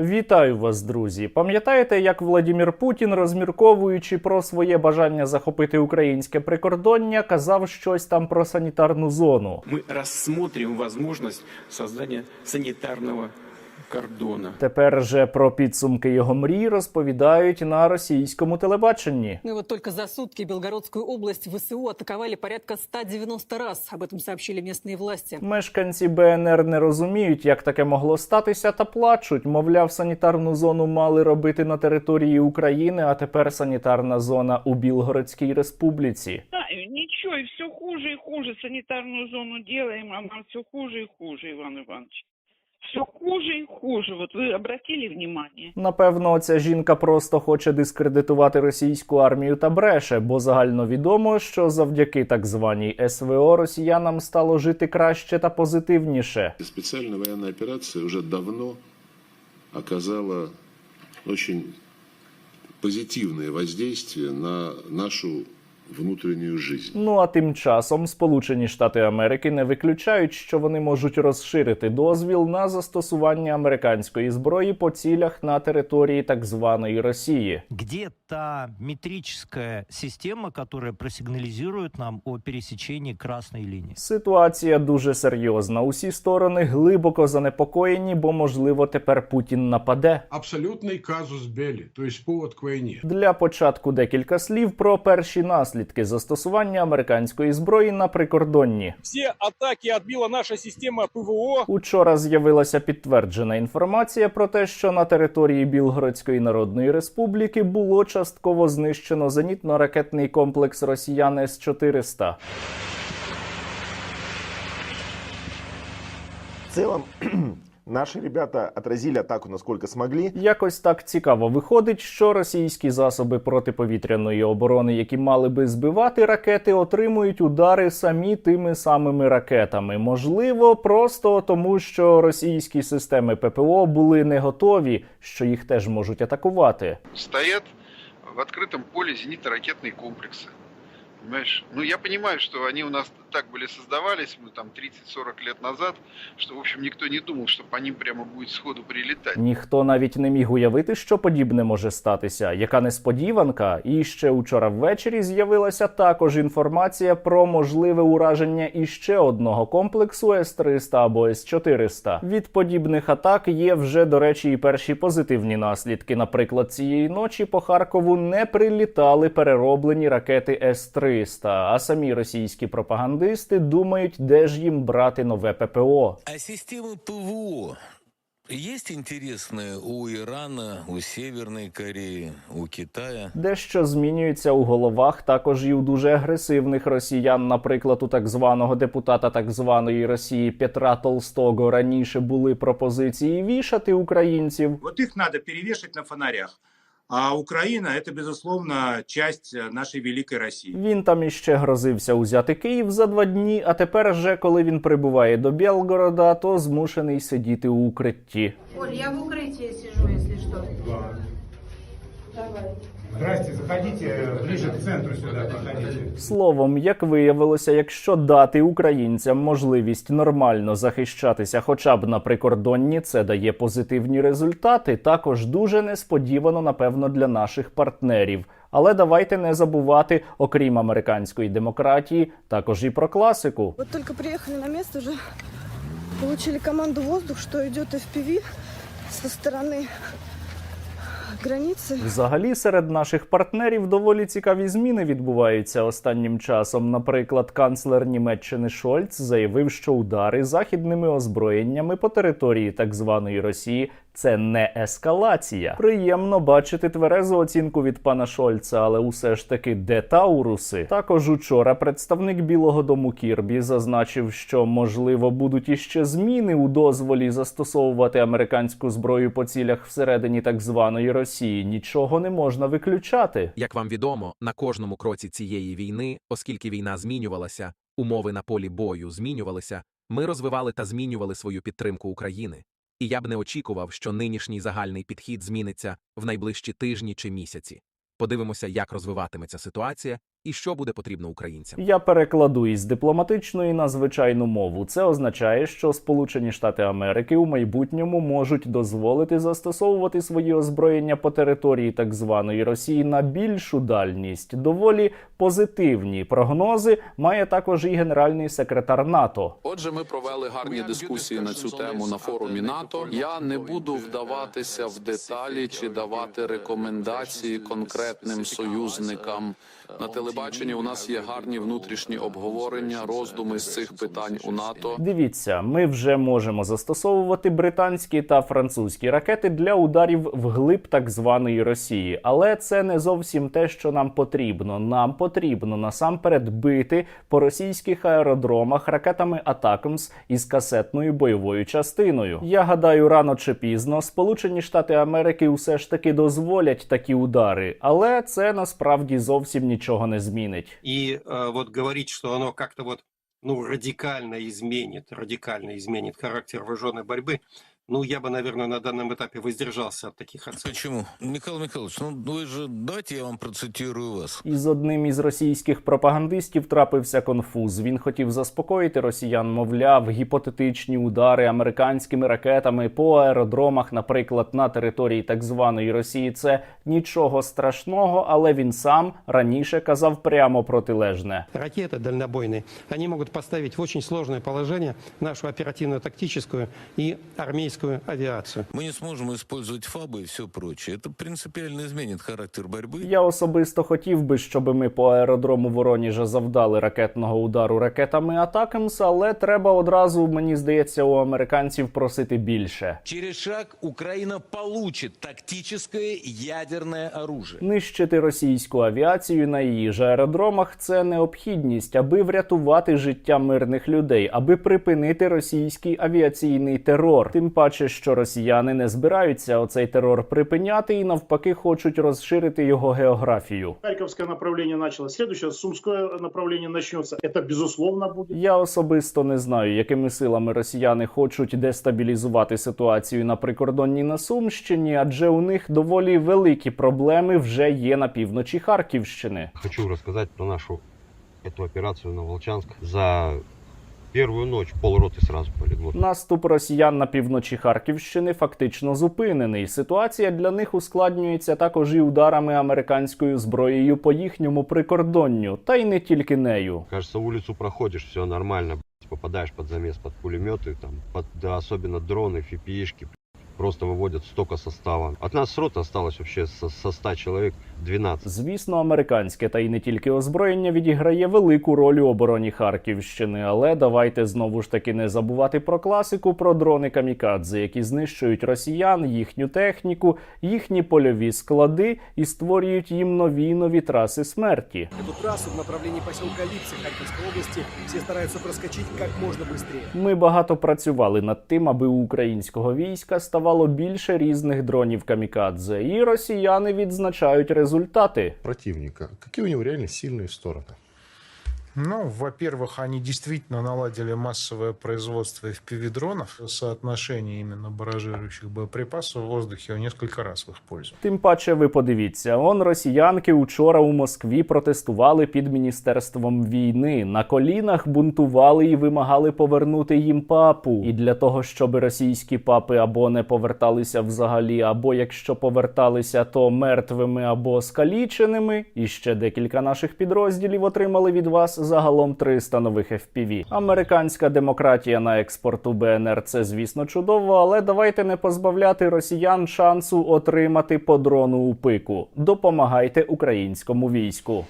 Вітаю вас, друзі! Пам'ятаєте, як Владімір Путін, розмірковуючи про своє бажання захопити українське прикордоння, казав щось там про санітарну зону? Ми розглядаємо можливість створення санитарного кордона. Тепер же про підсумки його мрій розповідають на російському телебаченні. Ну вот только за сутки Белгородскую область ВСУ атаковали порядка 190 раз. Об этом сообщили местные власти. Мешканці БНР не розуміють, як таке могло статися, та плачуть. Мовляв, санітарну зону мали робити на території України, а тепер санітарна зона у Білгородській республіці. Ничего, и все хуже и хуже. Санитарную зону делаем, а нам все хуже и хуже, Иван Иванович. Все хуже и хуже. Вот вы обратили внимание? Напевно, ця жінка просто хоче дискредитувати російську армію та бреше, бо загально відомо, що завдяки так званій СВО росіянам стало жити краще та позитивніше. Специальная военная операция уже давно оказала очень позитивное воздействие на нашу внутреннюю жизнь. Ну а тим часом Сполучені Штати Америки не виключають, що вони можуть розширити дозвіл на застосування американської зброї по цілях на території так званої Росії. Где та метрическая система, которая просигнализирует нам о пересечении красной линии? Ситуація дуже серйозна. Усі сторони глибоко занепокоєні, бо можливо тепер Путін нападе. абсолютный казус белли, то есть повод к войне. Для початку декілька слів про перші наслідки застосування американської зброї на прикордонні. Все атаки отбила наша система ПВО. Учора з'явилася підтверджена інформація про те, що на території Білгородської Народної Республіки було частково знищено зенітно-ракетний комплекс росіян С-400. В целом, наши ребята отразили атаку насколько смогли. Якось так цікаво виходить, що російські засоби протиповітряної оборони, які мали би збивати ракети, отримують удари самі тими самими ракетами. Можливо, просто тому, що російські системи ППО були не готові, що їх теж можуть атакувати. стоят в открытом поле зенитно-ракетные комплексы. Понимаешь? Ну, я понимаю, что они у нас так были создавались, мы там 30-40 лет назад, что, в общем, никто не думал, что по ним прямо будет сходу прилетать. Ніхто навіть не міг уявити, що подібне може статися. Яка несподіванка? І ще учора ввечері з'явилася також інформація про можливе ураження іще одного комплексу С-300 або С-400. Від подібних атак є вже, до речі, і перші позитивні наслідки. Наприклад, цієї ночі по Харкову не прилітали перероблені ракети С-300, а самі російські пропагандисти думають, де ж їм брати нове ППО. А системы ПВО есть интересные у Ирана, у Северной Кореи, у Китая? Дещо змінюється у головах також і у дуже агресивних росіян. Наприклад, у так званого депутата так званої Росії Петра Толстого раніше були пропозиції вішати українців. Вот их надо перевешать на фонарях. А Украина – это, безусловно, часть э, нашей великой России. Він там іще грозився узяти Київ за два дні. А тепер же, коли він прибуває до Білгорода, то змушений сидіти у укритті. Оль, я в укрытии сижу, если что. Здрасте, заходите ближе к центру сюда, проходите. Словом, як виявилося, якщо дати українцям можливість нормально захищатися, хоча б на прикордонні, це дає позитивні результати. Також дуже несподівано, напевно, для наших партнерів. Але давайте не забувати, окрім американської демократії, також і про класику. Вот только приехали на место, уже получили команду «Воздух», что идет FPV со стороны границы. Взагалі, серед наших партнерів доволі цікаві зміни відбуваються останнім часом. Наприклад, канцлер Німеччини Шольц заявив, що удари західними озброєннями по території так званої Росії це не ескалація. Приємно бачити тверезу оцінку від пана Шольца, але усе ж таки де Тауруси. Також учора представник Білого Дому Кірбі зазначив, що можливо будуть іще зміни у дозволі застосовувати американську зброю по цілях всередині так званої Росії. Нічого не можна виключати. Як вам відомо, на кожному кроці цієї війни, оскільки війна змінювалася, умови на полі бою змінювалися, ми розвивали та змінювали свою підтримку України. І я б не очікував, що нинішній загальний підхід зміниться в найближчі тижні чи місяці. Подивимося, як розвиватиметься ситуація, і що буде потрібно українцям. Я перекладу із дипломатичної на звичайну мову. Це означає, що Сполучені Штати Америки у майбутньому можуть дозволити застосовувати свої озброєння по території так званої Росії на більшу дальність. Доволі позитивні прогнози має також і генеральний секретар НАТО. Отже, ми провели гарні дискусії на цю тему на форумі НАТО. Я не буду вдаватися в деталі чи давати рекомендації конкретним союзникам. На телебаченні у нас є гарні внутрішні обговорення, роздуми з цих питань у НАТО. Дивіться, ми вже можемо застосовувати британські та французькі ракети для ударів вглиб так званої Росії, але це не зовсім те, що нам потрібно. Нам потрібно насамперед бити по російських аеродромах ракетами Атакамс із касетною бойовою частиною. Я гадаю, рано чи пізно Сполучені Штати Америки все ж таки дозволять такі удари, але це насправді зовсім нічого не змінить. И э, вот говорить, что оно как-то вот ну, радикально изменит, радикально изменит характер вооруженной борьбы, ну, я бы, наверное, на данном этапе воздержался от таких оценок. Почему? Михаил Михайлович, ну вы же, давайте я вам процитирую вас. Із одним із російських пропагандистів трапився конфуз. Він хотів заспокоїти росіян, мовляв, гіпотетичні удари американськими ракетами по аеродромах, наприклад, на території так званої Росії. Це нічого страшного, але він сам раніше казав прямо протилежне. Ракеты дальнобойные, они могут поставить в очень сложное положение нашу оперативно-тактическую и армейскую авиацию. Мы не сможем использовать ФАБы и все прочее. Это принципиально изменит характер борьбы. Я особисто хотів би, щоб ми по аеродрому Вороніжа завдали ракетного удару ракетами Атакамс, але треба одразу, мені здається, у американців просити більше. Через шаг Украина получит тактическое ядерное оружие. Нищити російську авіацію на її ж аеродромах це необхідність, аби врятувати життя мирних людей, аби припинити російський авіаційний терор. Тим паче, що росіяни не збираються оцей терор припиняти і навпаки хочуть розширити його географію. Харьковское направление началось, следующее Сумское направление начнется. Это безусловно будет. Я особисто не знаю, якими силами росіяни хочуть дестабілізувати ситуацію на прикордонні на Сумщині, адже у них доволі великі проблеми вже є на півночі Харківщини. Хочу рассказать про нашу эту операцию на Волчанск. За первую ночь полроты сразу полегло. Наступ росіян на півночі Харківщини фактично зупинений. Ситуація для них ускладнюється також і ударами американською зброєю по їхньому прикордонню, та й не тільки нею. Кажется, улицу проходишь, все нормально, блядь, попадаешь под замес, под пулеметы, там, под, да, особенно дроны, фипишки, просто выводят столько состава. От нас с роты осталось вообще со, со 100 человек 12. Звісно, американське та й не тільки озброєння відіграє велику роль у обороні Харківщини, але давайте знову ж таки не забувати про класику про дрони камікадзе, які знищують росіян, їхню техніку, їхні польові склади і створюють їм нові й нові траси смерті. Эту трассу в направлении поселка Липцы Харьковской области все стараются проскочить как можно быстрее. Ми багато працювали над тим, аби у українського війська ставало більше різних дронів камікадзе, і росіяни відзначають результати. противника. Какие у него реально сильные стороны? Ну, во-первых, они действительно наладили массовое производство FPV-дронов. Соотношение именно баражирующих боеприпасов в воздухе несколько раз в их пользу. Тим паче, ви подивіться, он росіянки учора у Москві протестували під міністерством війни. На колінах бунтували і вимагали повернути їм папу. І для того, щоб російські папи або не поверталися взагалі, або якщо поверталися, то мертвими або скаліченими. І ще декілька наших підрозділів отримали від вас загалом 300 нових FPV. Американська демократія на експорту БНР це звісно чудово, але давайте не позбавляти росіян шансу отримати по дрону у пику. Допомагайте українському війську.